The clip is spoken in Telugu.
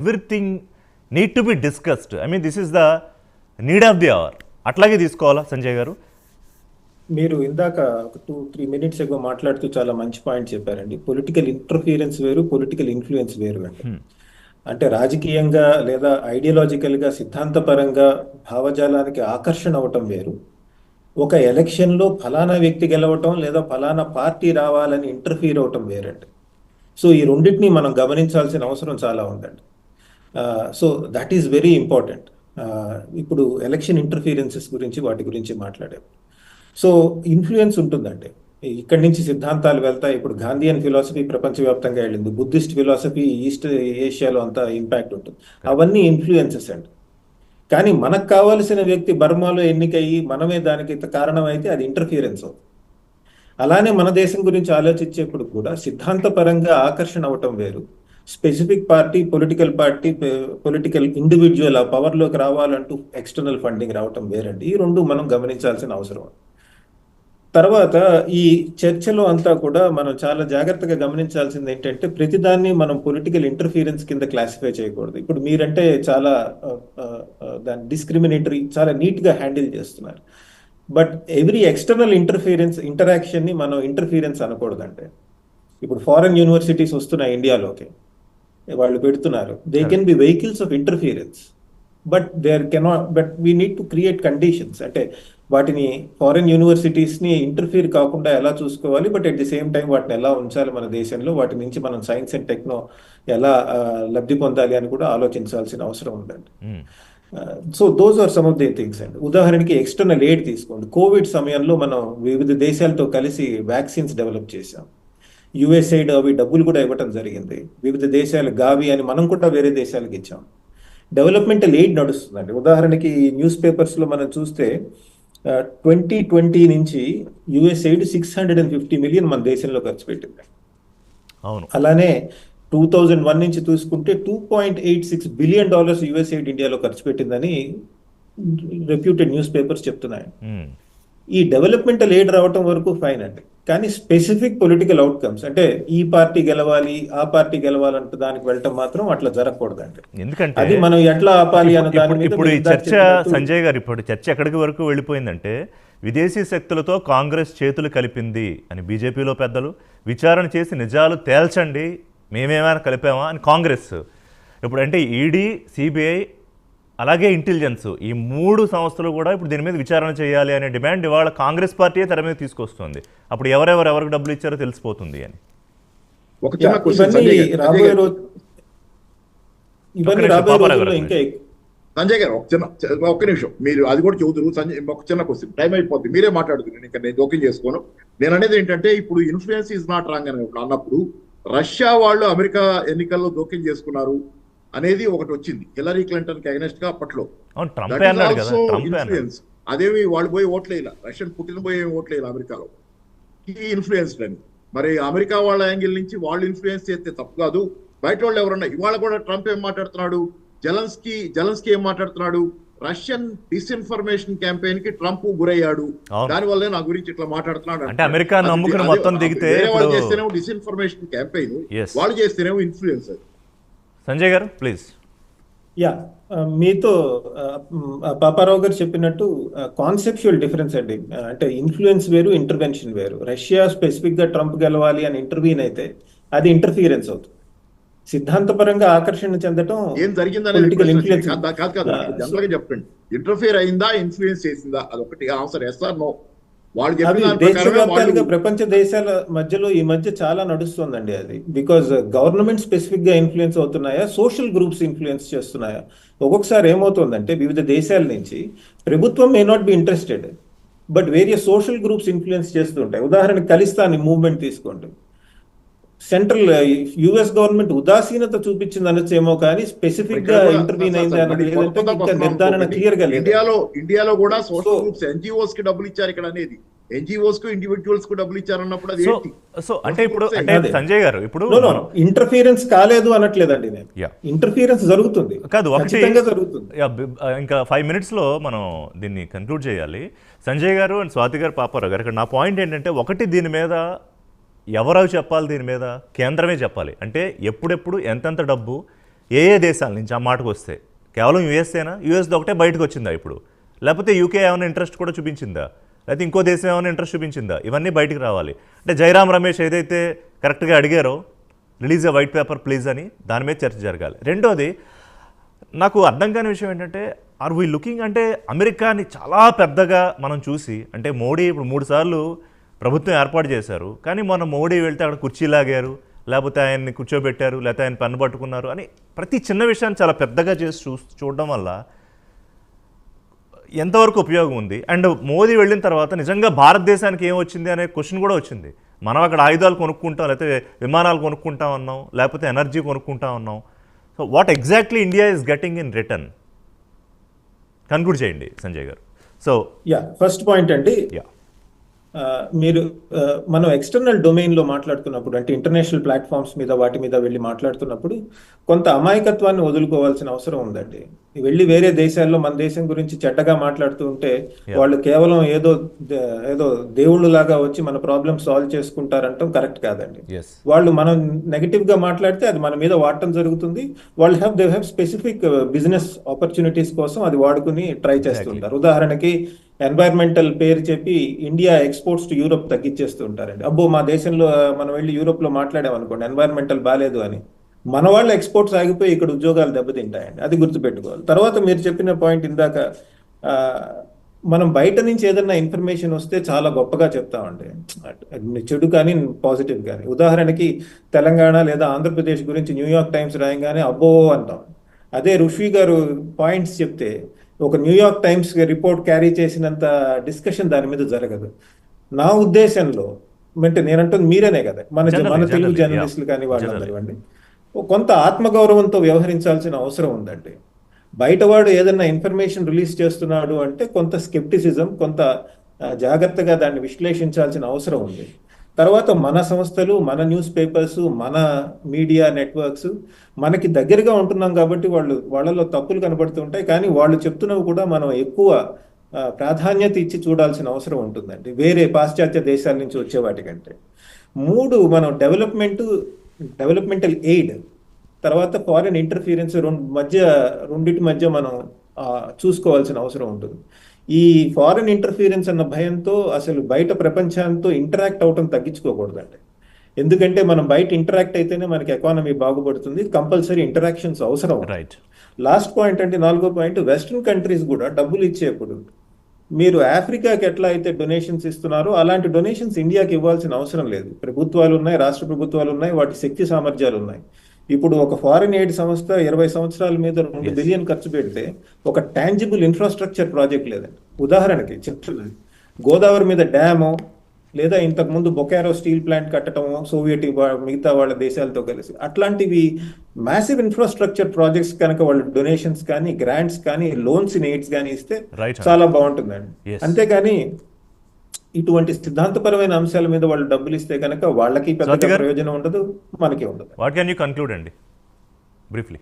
Everything need to be discussed I mean this is the need of the hour అట్లాగే తీసుకోవాలా సంజయ్ గారు? మీరు ఇందాక ఒక టూ త్రీ మినిట్స్ ఎగో మాట్లాడుతూ చాలా మంచి పాయింట్ చెప్పారండి. పొలిటికల్ ఇంటర్ఫీరెన్స్ వేరు పొలిటికల్ ఇన్ఫ్లుయెన్స్ వేరు అండి. అంటే రాజకీయంగా లేదా ఐడియాలజికల్గా సిద్ధాంతపరంగా భావజాలానికి ఆకర్షణ అవటం వేరు. ఒక ఎలక్షన్లో ఫలానా వ్యక్తి గెలవటం లేదా ఫలానా పార్టీ రావాలని ఇంటర్ఫీర్ అవటం వేరండి. సో ఈ రెండింటిని మనం గమనించాల్సిన అవసరం చాలా ఉందండి. So that is very important ఇప్పుడు ఎలక్షన్ ఇంటర్ఫీరెన్సెస్ గురించి వాటి గురించి మాట్లాడాం. సో ఇన్ఫ్లుయెన్స్ ఉంటుందంటే ఇక్కడి నుంచి సిద్ధాంతాలు వెళ్తాయి ఇప్పుడు గాంధీయన్ ఫిలాసఫీ ప్రపంచవ్యాప్తంగా వెళ్ళింది బుద్ధిస్ట్ ఫిలాసఫీ ఈస్ట్ ఏషియాలో అంతా ఇంపాక్ట్ ఉంటుంది. అవన్నీ ఇన్ఫ్లుయెన్సెస్ అండి. కానీ మనకు కావాల్సిన వ్యక్తి బర్మాలో ఎన్నికయ్యి మనమే దానికి కారణం అయితే అది ఇంటర్ఫీరెన్స్ అవుతుంది. అలానే మన దేశం గురించి ఆలోచించేప్పుడు కూడా సిద్ధాంతపరంగా ఆకర్షణ అవటం వేరు. Specific party political party political individual ఆ పవర్లోకి రావాలంటూ ఎక్స్టర్నల్ ఫండింగ్ రావటం వేరండి. ఈ రెండు మనం గమనించాల్సిన అవసరం. తర్వాత ఈ చర్చలో అంతా కూడా మనం చాలా జాగ్రత్తగా గమనించాల్సింది ఏంటంటే ప్రతిదాన్ని మనం పొలిటికల్ ఇంటర్ఫీరెన్స్ కింద క్లాసిఫై చేయకూడదు. ఇప్పుడు మీరంటే చాలా దాని డిస్క్రిమినేటరీ చాలా నీట్గా హ్యాండిల్ చేస్తున్నారు. బట్ ఎవ్రీ ఎక్స్టర్నల్ ఇంటర్ఫీరెన్స్ ఇంటరాక్షన్ని మనం ఇంటర్ఫీరెన్స్ అనకూడదంటే ఇప్పుడు ఫారెన్ యూనివర్సిటీస్ వస్తున్నాయి ఇండియాలోకి వాళ్ళు పెడుతున్నారు. They can be vehicles of interference but there cannot but we need to create conditions అంటే వాటిని ఫారిన్ యూనివర్సిటీస్ని ఇంటర్ఫీర్ కాకుండా ఎలా చూసుకోవాలి? But at the same time వాటిని ఎలా ఉంచాలి మన దేశంలో? వాటి నుంచి మనం సైన్స్ అండ్ టెక్నో ఎలా లబ్ధి పొందాలి అని కూడా ఆలోచించాల్సిన అవసరం ఉందండి. So those are some of the things అండి. ఉదాహరణకి ఎక్స్టర్నల్ ఎయిడ్ తీసుకోండి. కోవిడ్ సమయంలో మనం వివిధ దేశాలతో కలిసి వ్యాక్సిన్స్ డెవలప్ చేశాం. యుఎస్ఐడ్ అవి డబ్బులు కూడా ఇవ్వటం జరిగింది. వివిధ దేశాలు గావి అని మనం కూడా వేరే దేశాలకు ఇచ్చాం. డెవలప్మెంటల్ ఎయిడ్ నడుస్తుందండి. ఉదాహరణకి న్యూస్ పేపర్స్లో మనం చూస్తే ట్వంటీ ట్వంటీ నుంచి USAID six hundred and fifty million మన దేశంలో ఖర్చు పెట్టింది. అవును. అలానే టూ థౌజండ్ వన్ నుంచి చూసుకుంటే two point eight six billion dollars USAID ఇండియాలో ఖర్చు పెట్టిందని రెప్యూటెడ్ న్యూస్ పేపర్స్ చెప్తున్నాయి. ఈ డెవలప్మెంటల్ ఎయిడ్ రావటం వరకు ఫైన్ అండి. కానీ స్పెసిఫిక్ పొలిటికల్ అవుట్కమ్స్ అంటే ఈ పార్టీ గెలవాలి ఆ పార్టీ గెలవాలంటే దానికి వెళ్ళటం మాత్రం అట్లా జరగకూడదండి. ఎందుకంటే అది మనం ఎట్లా ఆపాలి అన్న ఇప్పుడు- దాని మీద ఇప్పుడు ఈ చర్చ సంజయ్ గారు ఇప్పుడు చర్చ ఎక్కడికి వరకు వెళ్ళిపోయిందంటే విదేశీ శక్తులతో కాంగ్రెస్ చేతులు కలిపింది అని బీజేపీలో పెద్దలు విచారణ చేసి నిజాలు తేల్చండి మేమేమైనా కలిపామా అని కాంగ్రెస్. ఇప్పుడు అంటే ఈడీ సిబిఐ అలాగే ఇంటెలిజెన్స్ ఈ మూడు సంస్థలు కూడా ఇప్పుడు దీని మీద విచారణ చేయాలి అనే డిమాండ్ ఇవాళ కాంగ్రెస్ పార్టీయే తెర మీద తీసుకొస్తుంది. అప్పుడు ఎవరెవరు ఎవరికి డబ్బులు ఇచ్చారో తెలిసిపోతుంది అని. సంజయ్ గారు. ఒక చిన్న ఒక్క నిమిషం. మీరు అది కూడా చెబుతురు. సంజయ్ ఒక చిన్న క్వశ్చన్ టైం అయిపోతుంది మీరే మాట్లాడుతున్నారు ఇంకా నేను జోక్యం చేసుకోను. నేను అనేది ఏంటంటే ఇప్పుడు ఇన్ఫ్లుయెన్స్ ఇస్ నాట్ రాంగ్ అని ఇప్పుడు అన్నప్పుడు రష్యా వాళ్ళు అమెరికా ఎన్నికల్లో జోక్యం చేసుకున్నారు. అనేది ఒకటి వచ్చింది. హిలరీ క్లింటన్కి అగెనెస్ట్గా అప్పట్లో. influence. అదేమి వాళ్ళు పోయి ఓట్లేయాల రష్యన్ పుట్టిన పోయి ఓట్లేయాలి అమెరికాలో? ఈ ఇన్ఫ్లుయెన్స్ అని మరి అమెరికా వాళ్ళ యాంగిల్ నుంచి వాళ్ళు ఇన్ఫ్లుయెన్స్ చేస్తే తప్పు కాదు. బయట వాళ్ళు ఎవరన్నా ఇవాళ కూడా ట్రంప్ ఏం మాట్లాడుతున్నాడు? జలన్స్కీ జలన్స్కీ ఏం మాట్లాడుతున్నాడు? రష్యన్ డిస్ఇన్ఫర్మేషన్ క్యాంపెయిన్కి ట్రంప్ గురయ్యాడు. దాని వల్లే నా గురించి ఇట్లా మాట్లాడుతున్నాడు అంటే అమెరికా నమ్ముకుని మొత్తం దిగితే వాళ్ళు చేస్తేనేమో డిస్ఇన్ఫర్మేషన్ క్యాంపెయిన్. వాళ్ళు చేస్తేనేమో ఇన్ఫ్లుయెన్స్ అది సంజయ్ గారు ప్లీజ్ యా ఆ, మీతో ఆ, మ్, ఆ, పాపారావు గారు చెప్పినట్టు కాన్సెప్చువల్ డిఫరెన్స్ అండి. అంటే ఇన్ఫ్లుయెన్స్ వేరు ఇంటర్వెన్షన్ వేరు. రష్యా స్పెసిఫిక్గా ట్రంప్ గెలవాలి అని ఇంటర్వ్యూన్ అయితే అది ఇంటర్ఫియరెన్స్ అవుతుంది. సిద్ధాంతపరంగా ఆకర్షణ చెందటం ఏం జరిగిందనేది ఇన్ఫ్లుయెన్స్ కాదు చెప్పండి. ఇంటర్ఫియర్ అయిందా ఇన్ఫ్లుయెన్స్ చేసిందా? అదొకటి ఆన్సర్ ఎస్ ఆర్ నో వాళ్ళు ప్రపంచ దేశాల మధ్యలో ఈ మధ్య చాలా నడుస్తుందండి అది. బికాజ్ గవర్నమెంట్ స్పెసిఫిక్గా ఇన్ఫ్లుయెన్స్ అవుతున్నాయా? సోషల్ గ్రూప్స్ ఇన్ఫ్లుయెన్స్ చేస్తున్నాయా? ఒక్కొక్కసారి ఏమవుతుందంటే వివిధ దేశాల నుంచి ప్రభుత్వం may not be interested but various social groups influence చేస్తుంటాయి. ఉదాహరణకి ఖలిస్తాన్ మూవ్మెంట్ తీసుకోండి. సెంట్రల్ యుఎస్ గవర్నమెంట్ ఉదాసీనత చూపించింది అనొచ్చేమో కానీ స్పెసిఫిక్గా ఇంటర్వ్యూన్ అయింది అన్నది లేదంటే ఇంకా నిర్ధారణ క్లియర్గా లేదు. ఇండియాలో ఇండియాలో కూడా సోషల్ గ్రూప్స్ ఎన్జిఓస్కి డబ్బులు ఇచ్చారు ఇక్కడ అనేది. ఎన్జిఓస్కు ఇండివిజువల్స్కు డబ్బులు ఇచ్చారు అన్నప్పుడు అది సో ఏంటి? సో అంటే ఇప్పుడు అంటే. సంజయ్ గారు ఇప్పుడు నో నో ఇంటర్ఫియరెన్స్ కాలేదు అనట్లేదండి నేను. Yeah. ఇంటర్ఫియరెన్స్ జరుగుతుంది. కాదు ఒకటి ఖచ్చితంగా జరుగుతుంది. ఇంకా ఫైవ్ మినిట్స్లో మనం దీన్ని కంక్లూడ్ చేయాలి. సంజయ్ గారు అండ్ స్వాతి గారు పాపారావు గారు ఇక్కడ నా పాయింట్ ఏంటంటే ఒకటి దీని మీద ఎవరో చెప్పాలి దీని మీద? కేంద్రమే చెప్పాలి. అంటే ఎప్పుడెప్పుడు ఎంతెంత డబ్బు ఏ ఏ దేశాల నుంచి ఆ మాటకు వస్తే. కేవలం యుఎస్ఏనా? యుఎస్ది ఒకటే బయటకు వచ్చిందా ఇప్పుడు? లేకపోతే యూకే ఏమైనా ఇంట్రెస్ట్ కూడా చూపించిందా? లేకపోతే ఇంకో దేశం ఏమైనా ఇంట్రెస్ట్ చూపించిందా? ఇవన్నీ బయటికి రావాలి. అంటే జయరామ్ రమేష్ ఏదైతే కరెక్ట్గా అడిగారో release a white paper please అని దాని మీద చర్చ జరగాలి. రెండోది నాకు అర్థం కాని విషయం ఏంటంటే ఆర్ వీ లుకింగ్ అంటే అమెరికాని చాలా పెద్దగా మనం చూసి అంటే మోడీ ఇప్పుడు మూడు సార్లు ప్రభుత్వం ఏర్పాటు చేశారు. కానీ మొన్న మోడీ వెళ్తే అక్కడ కుర్చీ లాగారు లేకపోతే ఆయన్ని కూర్చోబెట్టారు లేకపోతే ఆయన పెన్ను పట్టుకున్నారు అని ప్రతి చిన్న విషయాన్ని చాలా పెద్దగా చేసి చూ చూడడం వల్ల ఎంతవరకు ఉపయోగం ఉంది? అండ్ మోదీ వెళ్ళిన తర్వాత నిజంగా భారతదేశానికి ఏం వచ్చింది అనే క్వశ్చన్ కూడా వచ్చింది. మనం అక్కడ ఆయుధాలు కొనుక్కుంటాం లేకపోతే విమానాలు కొనుక్కుంటాం అన్నాం లేకపోతే ఎనర్జీ కొనుక్కుంటాం అన్నాం. So what exactly India is getting in return conclude చేయండి సంజయ్ గారు. సో యా ఫస్ట్ పాయింట్ అండి. యా మీరు మనం ఎక్స్టర్నల్ డొమైన్లో మాట్లాడుతున్నప్పుడు అంటే ఇంటర్నేషనల్ ప్లాట్ఫామ్స్ మీద వాటి మీద వెళ్ళి మాట్లాడుతున్నప్పుడు కొంత అమాయకత్వాన్ని వదులుకోవాల్సిన అవసరం ఉందండి. వెళ్ళి వేరే దేశాల్లో మన దేశం గురించి చెడ్డగా మాట్లాడుతూ ఉంటే వాళ్ళు కేవలం ఏదో ఏదో దేవుళ్ళు లాగా వచ్చి మన ప్రాబ్లమ్ సాల్వ్ చేసుకుంటారంటాం కరెక్ట్ కాదండి. వాళ్ళు మనం నెగటివ్గా మాట్లాడితే అది మన మీద వాడటం జరుగుతుంది. వాళ్ళు have they have specific business opportunities కోసం అది వాడుకుని ట్రై చేస్తుంటారు. ఉదాహరణకి ఎన్వైర్మెంటల్ పేరు చెప్పి ఇండియా ఎక్స్పోర్ట్స్ టు యూరోప్ తగ్గించేస్తూ ఉంటారండి. అబ్బో మా దేశంలో మనం వెళ్ళి యూరోప్లో మాట్లాడాం అనుకోండి ఎన్వైర్మెంటల్ బాగాలేదు అని. మన వాళ్ళ ఎక్స్పోర్ట్స్ ఆగిపోయి ఇక్కడ ఉద్యోగాలు దెబ్బతింటాయండి. అది గుర్తుపెట్టుకోవాలి. తర్వాత మీరు చెప్పిన పాయింట్ ఇందాక మనం బయట నుంచి ఏదైనా ఇన్ఫర్మేషన్ వస్తే చాలా గొప్పగా చెప్తామండి. చెడు కానీ పాజిటివ్ కానీ. ఉదాహరణకి తెలంగాణ లేదా ఆంధ్రప్రదేశ్ గురించి న్యూయార్క్ టైమ్స్ రాయంగానే అబ్బో అంటాం. అదే ఋషి గారు పాయింట్స్ చెప్తే ఒక New York Times report carry చేసినంత డిస్కషన్ దాని మీద జరగదు. నా ఉద్దేశంలో అంటే నేనంటుంది మీరేనే కదా మన మన తెలుగు జర్నలిస్టులు. కానీ వాళ్ళందరూ అండి కొంత ఆత్మగౌరవంతో వ్యవహరించాల్సిన అవసరం ఉందండి. బయటవాడు ఏదైనా ఇన్ఫర్మేషన్ రిలీజ్ చేస్తున్నాడు అంటే కొంత స్కెప్టిసిజం కొంత జాగ్రత్తగా దాన్ని విశ్లేషించాల్సిన అవసరం ఉంది. తర్వాత మన సంస్థలు మన న్యూస్ పేపర్స్ మన మీడియా నెట్వర్క్స్ మనకి దగ్గరగా ఉంటున్నాం కాబట్టి వాళ్ళు వాళ్ళలో తప్పులు కనబడుతుంటాయి కానీ వాళ్ళు చెప్తున్నవి కూడా మనం ఎక్కువ ప్రాధాన్యత ఇచ్చి చూడాల్సిన అవసరం ఉంటుందండి. వేరే పాశ్చాత్య దేశాల నుంచి వచ్చే వాటికంటే. మూడు మనం డెవలప్మెంట్ డెవలప్మెంటల్ ఎయిడ్ తర్వాత ఫారిన్ ఇంటర్ఫీరెన్స్ రెండు మధ్య రెండింటి మధ్య మనం చూసుకోవాల్సిన అవసరం ఉంటుంది. ఈ ఫారిన్ ఇంటర్ఫీరెన్స్ అన్న భయంతో అసలు బయట ప్రపంచంతో ఇంటరాక్ట్ అవటం తగ్గించుకోకూడదండి. ఎందుకంటే మనం బయట ఇంటరాక్ట్ అయితేనే మనకి ఎకానమీ బాగుపడుతుంది కంపల్సరీ ఇంటరాక్షన్స్ అవసరం. రైట్ లాస్ట్ పాయింట్ అంటే నాలుగో పాయింట్ వెస్ట్రన్ కంట్రీస్ కూడా డబ్బులు ఇచ్చేప్పుడు మీరు ఆఫ్రికాకి ఎట్లా అయితే డొనేషన్స్ ఇస్తున్నారో అలాంటి డొనేషన్స్ ఇండియాకి ఇవ్వాల్సిన అవసరం లేదు. ప్రభుత్వాలు ఉన్నాయి రాష్ట్ర ప్రభుత్వాలు ఉన్నాయి వాటి శక్తి సామర్థ్యాలు ఉన్నాయి. ఇప్పుడు ఒక ఫారిన్ ఎయిడ్ సంస్థ ఇరవై సంవత్సరాల మీద రెండు బిలియన్ ఖర్చు పెడితే ఒక టాంజిబుల్ ఇన్ఫ్రాస్ట్రక్చర్ ప్రాజెక్ట్ లేదండి ఉదాహరణకి చెప్తున్నది గోదావరి మీద డ్యాము లేదా ఇంతకు ముందు బొకారో స్టీల్ ప్లాంట్ కట్టడం సోవియట్ మిగతా వాళ్ళ దేశాలతో కలిసి అట్లాంటివి మ్యాసివ్ ఇన్ఫ్రాస్ట్రక్చర్ ప్రాజెక్ట్స్ కనుక వాళ్ళు డొనేషన్స్ కానీ గ్రాంట్స్ కానీ లోన్స్ ఇన్ ఎయిడ్స్ కానీ ఇస్తే. చాలా బాగుంటుందండి. అంతేగాని ఇటువంటి సిద్ధాంతపరమైన అంశాల మీద వాళ్ళు డబ్బులు ఇస్తే కనుక వాళ్ళకి గారు? ప్రయోజనం ఉండదు మనకి ఉండదు. వాట్ కెన్ యూ కన్క్లూడ్ అండి? బ్రీఫ్లీ.